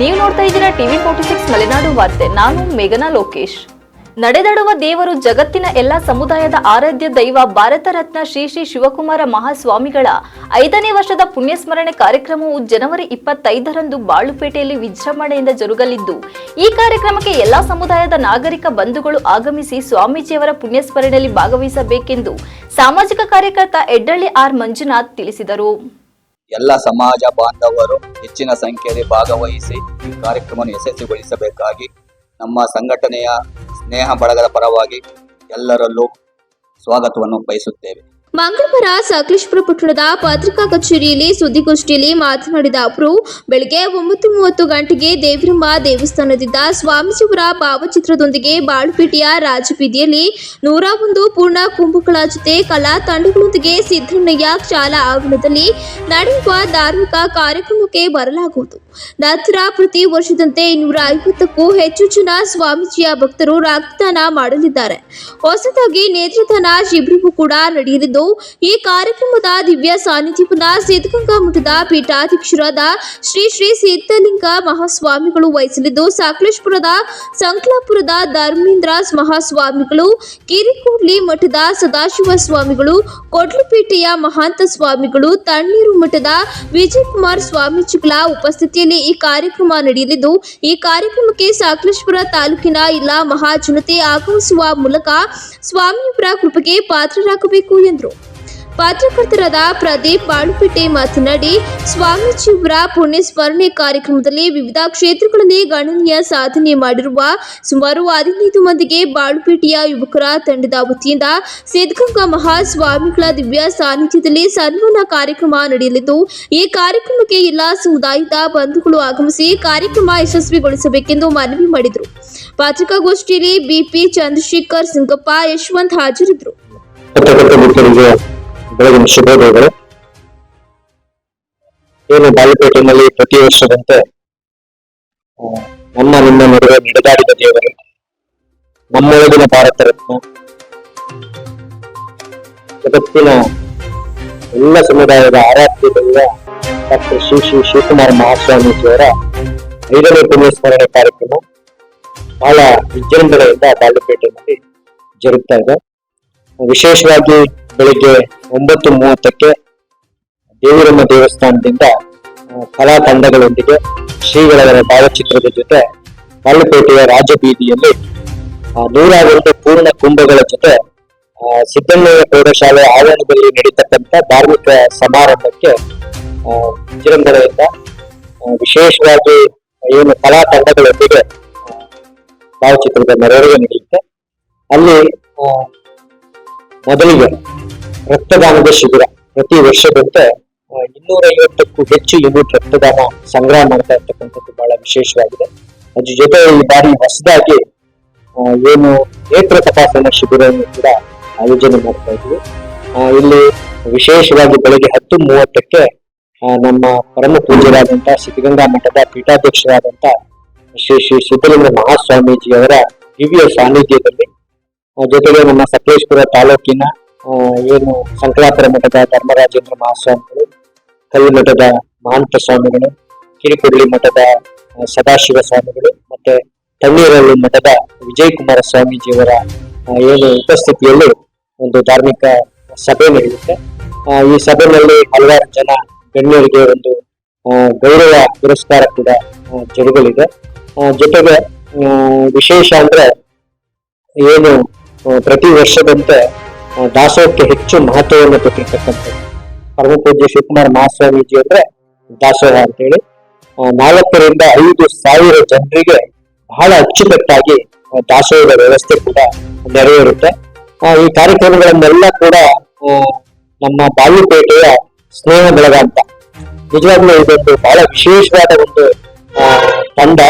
ನೀವು ನೋಡ್ತಾ ಇದ್ದೀರಾ ಟಿವಿ ಫೋರ್ಟಿ ಸಿಕ್ಸ್ ಮಲೆನಾಡು ವಾರ್ತೆ. ನಾನು ಮೇಘನಾ ಲೋಕೇಶ್. ನಡೆದಾಡುವ ದೇವರು ಜಗತ್ತಿನ ಎಲ್ಲ ಸಮುದಾಯದ ಆರಾಧ್ಯ ದೈವ ಭಾರತ ರತ್ನ ಶ್ರೀ ಶ್ರೀ ಶಿವಕುಮಾರ ಮಹಾಸ್ವಾಮಿಗಳ ಐದನೇ ವರ್ಷದ ಪುಣ್ಯಸ್ಮರಣೆ ಕಾರ್ಯಕ್ರಮವು ಜನವರಿ ಇಪ್ಪತ್ತೈದರಂದು ಬಾಳುಪೇಟೆಯಲ್ಲಿ ವಿಜೃಂಭಣೆಯಿಂದ ಜರುಗಲಿದ್ದು, ಈ ಕಾರ್ಯಕ್ರಮಕ್ಕೆ ಎಲ್ಲಾ ಸಮುದಾಯದ ನಾಗರಿಕ ಬಂಧುಗಳು ಆಗಮಿಸಿ ಸ್ವಾಮೀಜಿಯವರ ಪುಣ್ಯಸ್ಮರಣೆಯಲ್ಲಿ ಭಾಗವಹಿಸಬೇಕೆಂದು ಸಾಮಾಜಿಕ ಕಾರ್ಯಕರ್ತ ಎಡ್ಡಳ್ಳಿ ಆರ್ ಮಂಜುನಾಥ್ ತಿಳಿಸಿದರು. ಎಲ್ಲ ಸಮಾಜ ಬಾಂಧವರು ಹೆಚ್ಚಿನ ಸಂಖ್ಯೆಯಲ್ಲಿ ಭಾಗವಹಿಸಿ ಈ ಕಾರ್ಯಕ್ರಮವನ್ನು ಯಶಸ್ವಿಗೊಳಿಸಬೇಕಾಗಿ ನಮ್ಮ ಸಂಘಟನೆಯ ಸ್ನೇಹ ಬಳಗದ ಪರವಾಗಿ ಎಲ್ಲರಲ್ಲೂ ಸ್ವಾಗತವನ್ನು ಬಯಸುತ್ತೇವೆ. ಮಂಗಳವಾರ ಸಕಲೇಶ್ವರ ಪಟ್ಟಣದ ಪತ್ರಿಕಾ ಕಚೇರಿಯಲ್ಲಿ ಸುದ್ದಿಗೋಷ್ಠಿಯಲ್ಲಿ ಮಾತನಾಡಿದ ಅವರು, ಬೆಳಗ್ಗೆ ಒಂಬತ್ತು ಮೂವತ್ತು ಗಂಟೆಗೆ ದೇವಿರಮ್ಮ ದೇವಸ್ಥಾನದಿಂದ ಸ್ವಾಮೀಜಿಯವರ ಭಾವಚಿತ್ರದೊಂದಿಗೆ ಬಾಳುಪೇಟೆಯ ರಾಜಬೀದಿಯಲ್ಲಿ ನೂರ ಒಂದು ಪೂರ್ಣ ಕುಂಭಗಳ ಜೊತೆ ಕಲಾ ತಂಡಗಳೊಂದಿಗೆ ಸಿದ್ದಣ್ಣಯ್ಯ ಶಾಲಾ ಆವರಣದಲ್ಲಿ ನಡೆಯುವ ಧಾರ್ಮಿಕ ಕಾರ್ಯಕ್ರಮಕ್ಕೆ ಬರಲಾಗುವುದು. ನಂತರ ಪ್ರತಿ ವರ್ಷದಂತೆ ಇನ್ನೂರ ಐವತ್ತಕ್ಕೂ ಹೆಚ್ಚು ಜನ ಸ್ವಾಮೀಜಿಯ ಭಕ್ತರು ರಕ್ತದಾನ ಮಾಡಲಿದ್ದಾರೆ. ಹೊಸದಾಗಿ ನೇತ್ರದಾನ ಶಿಬಿರವೂ ಕೂಡ ನಡೆಯಲಿದ್ದು, ಈ ಕಾರ್ಯಕ್ರಮದ ದಿವ್ಯ ಸಾನ್ನಿಧ್ಯವನ್ನ ಸಿದ್ಧಗಂಗಾ ಮಠದ ಪೀಠಾಧ್ಯಕ್ಷರಾದ ಶ್ರೀ ಶ್ರೀ ಸಿದ್ಧಲಿಂಗ ಮಹಾಸ್ವಾಮಿಗಳು ವಹಿಸಲಿದ್ದು, ಸಕಲೇಶ್ಪುರದ ಸಂಕ್ಲಾಪುರದ ಧರ್ಮೇಂದ್ರ ಮಹಾಸ್ವಾಮಿಗಳು, ಕಿರಿಕೂಡ್ಲಿ ಮಠದ ಸದಾಶಿವ ಸ್ವಾಮಿಗಳು, ಕೊಡ್ಲಿಪೇಟೆಯ ಮಹಾಂತ ಸ್ವಾಮಿಗಳು, ತಣ್ಣೀರು ಮಠದ ವಿಜಯಕುಮಾರ್ ಸ್ವಾಮೀಜಿಗಳ ಉಪಸ್ಥಿತಿಯಲ್ಲಿ ಈ ಕಾರ್ಯಕ್ರಮ ನಡೆಯಲಿದ್ದು, ಈ ಕಾರ್ಯಕ್ರಮಕ್ಕೆ ಸಕಲೇಶ್ಪುರ ತಾಲೂಕಿನ ಎಲ್ಲ ಮಹಾಜನತೆ ಆಗಮಿಸುವ ಮೂಲಕ ಸ್ವಾಮಿಯವರ ಕೃಪೆಗೆ ಪಾತ್ರರಾಗಬೇಕು ಎಂದರು. ಪತ್ರಕರ್ತರಾದ ಪ್ರದೀಪ್ ಬಾಳುಪೇಟೆ ಮಾತನಾಡಿ, ಸ್ವಾಮೀಜಿಯವರ ಪುಣ್ಯ ಸ್ಮರಣೆ ಕಾರ್ಯಕ್ರಮದಲ್ಲಿ ವಿವಿಧ ಕ್ಷೇತ್ರಗಳಲ್ಲಿ ಗಣನೀಯ ಸಾಧನೆ ಮಾಡಿರುವ ಸುಮಾರು ಹದಿನೈದು ಮಂದಿಗೆ ಬಾಳುಪೇಟೆಯ ಯುವಕರ ತಂಡದ ವತಿಯಿಂದ ಸಿದ್ಧಗಂಗಾ ಮಹಾಸ್ವಾಮಿಗಳ ದಿವ್ಯ ಸಾನ್ನಿಧ್ಯದಲ್ಲಿ ಸನ್ಮಾನ ಕಾರ್ಯಕ್ರಮ ನಡೆಯಲಿದ್ದು, ಈ ಕಾರ್ಯಕ್ರಮಕ್ಕೆ ಎಲ್ಲಾ ಸಮುದಾಯದ ಬಂಧುಗಳು ಆಗಮಿಸಿ ಕಾರ್ಯಕ್ರಮ ಯಶಸ್ವಿಗೊಳಿಸಬೇಕೆಂದು ಮನವಿ ಮಾಡಿದರು. ಪತ್ರಿಕಾಗೋಷ್ಠಿಯಲ್ಲಿ ಬಿಪಿ ಚಂದ್ರಶೇಖರ್ ಸಿಂಗಪ್ಪ ಯಶವಂತ್ ಹಾಜರಿದ್ದರು. ಬೆಳಗಿನ ಶುಭೋದಯಗಳು. ಏನು ಬಾಲಿಪೇಟೆನಲ್ಲಿ ಪ್ರತಿ ವರ್ಷದಂತೆ ನಮ್ಮ ನಿಮ್ಮ ನಡುವೆ ನಡೆದಾಡಿದ ದೇವರು, ನಮ್ಮೊಳಗಿನ ಭಾರತ ರತ್ನ, ಜಗತ್ತಿನ ಎಲ್ಲ ಸಮುದಾಯದ ಆರಾಧ್ಯ ಡಾಕ್ಟರ್ ಶ್ರೀ ಶ್ರೀ ಶಿವಕುಮಾರ್ ಮಹಾಸ್ವಾಮೀಜಿಯವರ ಐದನೇ ಪುಣ್ಯಸ್ಮರಣೆ ಕಾರ್ಯಕ್ರಮ ಬಹಳ ವಿಜೃಂಭಣೆಯಿಂದ ಬಾಲಿಪೇಟೆಯಲ್ಲಿ ಜರುಗ್ತಾ ಇದೆ. ವಿಶೇಷವಾಗಿ ಬೆಳಿಗ್ಗೆ ಒಂಬತ್ತು ಮೂವತ್ತಕ್ಕೆ ದೇವಿರಮ್ಮ ದೇವಸ್ಥಾನದಿಂದ ಕಲಾ ತಂಡಗಳೊಂದಿಗೆ ಶ್ರೀಗಳವರ ಭಾವಚಿತ್ರದ ಜೊತೆ ಬಾಳುಪೇಟೆಯ ರಾಜಬೀದಿಯಲ್ಲಿ ನೂರಾರು ಪೂರ್ಣ ಕುಂಭಗಳ ಜೊತೆ ಸಿದ್ದಣ್ಣಯ್ಯ ಪ್ರೌಢಶಾಲೆ ಆವರಣದಲ್ಲಿ ನಡೀತಕ್ಕಂಥ ಧಾರ್ಮಿಕ ಸಮಾರಂಭಕ್ಕೆ ವಿಜೃಂಭಣೆಯಿಂದ ವಿಶೇಷವಾಗಿ ಏನು ಕಲಾ ತಂಡಗಳೊಂದಿಗೆ ಭಾವಚಿತ್ರದ ಮೆರವಣಿಗೆ ನಡೆಯುತ್ತೆ. ಅಲ್ಲಿ ಮೊದಲಿಗೆ ರಕ್ತದಾನದ ಶಿಬಿರ. ಪ್ರತಿ ವರ್ಷದಂತೆ ಇನ್ನೂರ ಐವತ್ತಕ್ಕೂ ಹೆಚ್ಚು ಯೂನಿಟ್ ರಕ್ತದಾನ ಸಂಗ್ರಹ ಮಾಡ್ತಾ ಇರ್ತಕ್ಕಂಥದ್ದು ಬಹಳ ವಿಶೇಷವಾಗಿದೆ. ಅದ್ರ ಜೊತೆ ಈ ಬಾರಿ ಹೊಸದಾಗಿ ಏನು ನೇತ್ರ ತಪಾಸಣಾ ಶಿಬಿರವನ್ನು ಕೂಡ ಆಯೋಜನೆ ಮಾಡ್ತಾ ಇದ್ವಿ ಇಲ್ಲಿ ವಿಶೇಷವಾಗಿ ಬೆಳಗ್ಗೆ ಹತ್ತು ಮೂವತ್ತಕ್ಕೆ ನಮ್ಮ ಪರಮ ಪೂಜ್ಯರಾದಂತಹ ಸಿದ್ಧಗಂಗಾ ಮಠದ ಪೀಠಾಧ್ಯಕ್ಷರಾದಂತ ಶ್ರೀ ಶ್ರೀ ಸಿದ್ದಲಿಂಗ ಮಹಾಸ್ವಾಮೀಜಿಯವರ ದಿವ್ಯ ಸಾನ್ನಿಧ್ಯದಲ್ಲಿ ಜೊತೆಗೆ ನಮ್ಮ ಸಕಲೇಶ್ಪುರ ತಾಲೂಕಿನ ಏನು ಸಂಕಲಾಪುರ ಮಠದ ಧರ್ಮರಾಜೇಂದ್ರ ಮಹಾಸ್ವಾಮಿಗಳು ಕಲ್ಲು ಮಠದ ಮಹಾಂತ ಸ್ವಾಮಿಗಳು ಕಿರಿಕುಡ್ಲಿ ಮಠದ ಸದಾಶಿವ ಸ್ವಾಮಿಗಳು ಮತ್ತೆ ತಣ್ಣೀರಳ್ಳಿ ಮಠದ ವಿಜಯಕುಮಾರ ಸ್ವಾಮೀಜಿಯವರ ಆ, ಏನು ಉಪಸ್ಥಿತಿಯಲ್ಲಿ ಒಂದು ಧಾರ್ಮಿಕ ಸಭೆ ನಡೆಯುತ್ತೆ. ಈ ಸಭೆಯಲ್ಲಿ ಹಲವಾರು ಜನ ಗಣ್ಯರಿಗೆ ಒಂದು ಗೌರವ ಪುರಸ್ಕಾರ ಕೂಡ ಜರುಗಲಿದೆ. ಜೊತೆಗೆ ವಿಶೇಷ ಅಂದ್ರೆ ಏನು ಪ್ರತಿ ವರ್ಷದಂತೆ ದಾಸೋಹಕ್ಕೆ ಹೆಚ್ಚು ಮಹತ್ವವನ್ನು ಕೊಟ್ಟಿರ್ತಕ್ಕಂಥದ್ದು. ಪರಮ ಪೂಜ್ಯ ಶಿವಕುಮಾರ ಮಹಾಸ್ವಾಮೀಜಿ ಅಂದ್ರೆ ದಾಸೋಹ ಅಂತೇಳಿ ಹೇಳಿ ನಾಲ್ಕರಿಂದ ಐದು ಸಾವಿರ ಜನರಿಗೆ ಬಹಳ ಅಚ್ಚುಕಟ್ಟಾಗಿ ದಾಸೋಹದ ವ್ಯವಸ್ಥೆ ಕೂಡ ನೆರವೇರುತ್ತೆ. ಈ ಕಾರ್ಯಕ್ರಮಗಳನ್ನೆಲ್ಲ ಕೂಡ ನಮ್ಮ ಬಾಲುಪೇಟೆಯ ಸ್ನೇಹ ಬಳಗ ಅಂತ. ನಿಜವಾಗ್ಲೂ ಇದೊಂದು ಬಹಳ ವಿಶೇಷವಾದ ಒಂದು ತಂಡ.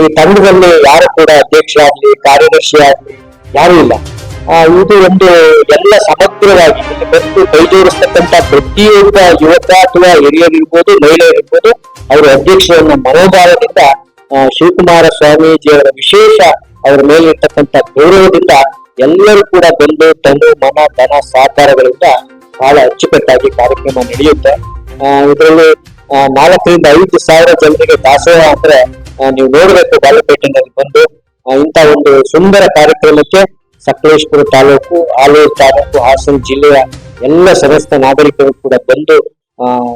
ಈ ತಂಡದಲ್ಲಿ ಯಾರು ಕೂಡ ಅಧ್ಯಕ್ಷರಾಗ್ಲಿ ಕಾರ್ಯದರ್ಶಿ ಆಗ್ಲಿ ಯಾರು ಇಲ್ಲ. ಇದು ಒಂದು ಎಲ್ಲ ಸಮಗ್ರವಾಗಿ ಬಂದು ಕೈ ಜೋಡಿಸ್ತಕ್ಕಂಥ ಪ್ರತಿಯೊಬ್ಬ ಯುವಕ ಅಥವಾ ಹಿರಿಯರಿರ್ಬೋದು, ಮಹಿಳೆಯರಿರ್ಬೋದು, ಅವರ ಅಧ್ಯಕ್ಷರನ್ನ ಮನೋಭಾವದಿಂದ ಶಿವಕುಮಾರ ಸ್ವಾಮೀಜಿಯವರ ವಿಶೇಷ ಅವರ ಮೇಲಿರ್ತಕ್ಕಂಥ ಗೌರವದಿಂದ ಎಲ್ಲರೂ ಕೂಡ ಬಂದು ತನು ಮನ, ಧನ, ಸಹಕಾರಗಳಿಂದ ಬಹಳ ಅಚ್ಚುಕಟ್ಟಾಗಿ ಕಾರ್ಯಕ್ರಮ ನಡೆಯುತ್ತೆ. ಇದರಲ್ಲಿ ನಾಲ್ಕರಿಂದ ಐದು ಸಾವಿರ ಜನರಿಗೆ ದಾಸೋಹ ಅಂದ್ರೆ ನೀವು ನೋಡಬೇಕು ಬಾಗಲಪೇಟೆನಲ್ಲಿ ಬಂದು ಇಂಥ ಒಂದು ಸುಂದರ ಕಾರ್ಯಕ್ರಮಕ್ಕೆ ಸಕಲೇಶ್ಪುರ ತಾಲೂಕು ಆಲೂರು ತಾಲೂಕು, ಹಾಸನ ಜಿಲ್ಲೆಯ ಎಲ್ಲ ಸಮಸ್ತ ನಾಗರಿಕರು ಕೂಡ ಬಂದು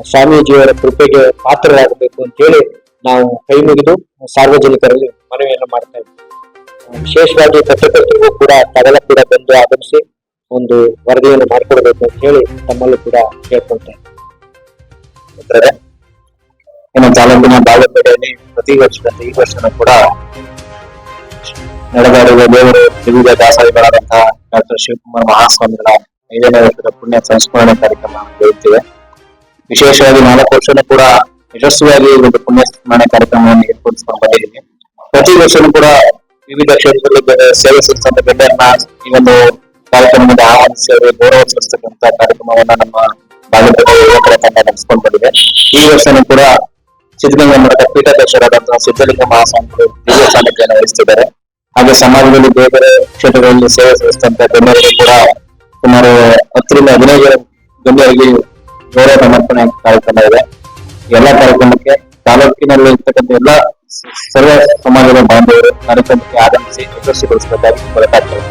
ಸ್ವಾಮೀಜಿಯವರ ಕೃಪೆಗೆ ಪಾತ್ರರಾಗಬೇಕು ಅಂತ ಹೇಳಿ ನಾವು ಕೈ ಮುಗಿದು ಸಾರ್ವಜನಿಕರಲ್ಲಿ ಮನವಿಯನ್ನು ಮಾಡ್ತಾ ಇದ್ದೀವಿ ವಿಶೇಷವಾಗಿ ಪತ್ರಕರ್ತರಿಗೂ ಕೂಡ ತಾವೆಲ್ಲ ಕೂಡ ಬಂದು ಆಗಮಿಸಿ ಒಂದು ವರದಿಯನ್ನು ಮಾಡಿಕೊಡ್ಬೇಕು ಅಂತ ಹೇಳಿ ತಮ್ಮಲ್ಲೂ ಕೂಡ ಕೇಳ್ಕೊಳ್ತಾ ಇದ್ದಾರೆ ಇನ್ನು ತಾಲೂಕಿನ ಬಾಗಲಪೇಟೆಯಲ್ಲಿ ಪ್ರತಿ ವರ್ಷದಂತೆ ಈ ವರ್ಷನೂ ಕೂಡ ನಡೆದಾಡುವ ದೇವರು ವಿವಿಧ ದಾಸರಿಗಳಾದಂತಹ ಡಾಕ್ಟರ್ ಶಿವಕುಮಾರ್ ಮಹಾಸ್ವಾಮಿಗಳ ಐದನೇ ವರ್ಷದ ಪುಣ್ಯ ಸಂಸ್ಮರಣೆ ಕಾರ್ಯಕ್ರಮ ನಡೆಯುತ್ತಿವೆ ವಿಶೇಷವಾಗಿ ನಾಲ್ಕು ವರ್ಷನೂ ಕೂಡ ಯಶಸ್ವಿಯಾಗಿ ಒಂದು ಪುಣ್ಯ ಸ್ಮರಣೆ ಕಾರ್ಯಕ್ರಮವನ್ನು ಏರ್ಪಡಿಸಿಕೊಂಡು ಬಂದಿದ್ದೀವಿ. ಪ್ರತಿ ವರ್ಷನೂ ಕೂಡ ವಿವಿಧ ಕ್ಷೇತ್ರದಲ್ಲಿ ಸೇವೆ ಸಲ್ಲಿಸಿದಂತ ಗಣ್ಯರನ್ನ ಈ ಒಂದು ಕಾರ್ಯಕ್ರಮದ ಆಹ್ವಾನಿಸಿ ಗೌರವ ಸಲ್ಲಿಸತಕ್ಕಂತಹ ಕಾರ್ಯಕ್ರಮವನ್ನ ನಮ್ಮ ಬಾಗಲಕೋಟೆ ತಂಡ ನಡೆಸಿಕೊಂಡು ಬಂದಿದೆ. ಈ ವರ್ಷನೂ ಕೂಡ ಸಿದ್ಧಗಂಗಾ ಮಠದ ಪೀಠಾಧ್ಯಕ್ಷರಾದಂತಹ ಸಿದ್ಧಲಿಂಗ ಮಹಾಸ್ವಾಮಿಗಳು ದಿವ್ಯ ಸಾನ್ನಿಧ್ಯವನ್ನು ವಹಿಸುತ್ತಿದ್ದಾರೆ ಹಾಗೆ ಸಮಾಜದಲ್ಲಿ ಬೇರೆ ಬೇರೆ ಕ್ಷೇತ್ರಗಳಲ್ಲಿ ಸೇವೆ ಸಲ್ಲಿಸಿದಂತ ಗಣ್ಯರಿಗೆ ಕೂಡ ಸುಮಾರು ಹತ್ತರಿಂದ ಹದಿನೈದು ಗಣ್ಯರಿಗೆ ಗೌರವ ಸಮರ್ಪಣೆ ಕಾರ್ಯಕ್ರಮ ಇದೆ. ಎಲ್ಲಾ ಕಾರ್ಯಕ್ರಮಕ್ಕೆ ತಾಲೂಕಿನಲ್ಲಿ ಇರ್ತಕ್ಕಂಥ ಎಲ್ಲ ಸರ್ವ ಸಮಾಜದ ಬಾಂಧವರು ಕಾರ್ಯಕ್ರಮಕ್ಕೆ ಆಗಮಿಸಿ ಯಶಸ್ವಿಗೊಳಿಸಬೇಕಾಗಿ ಹೊರಟಾಗ್ತಾರೆ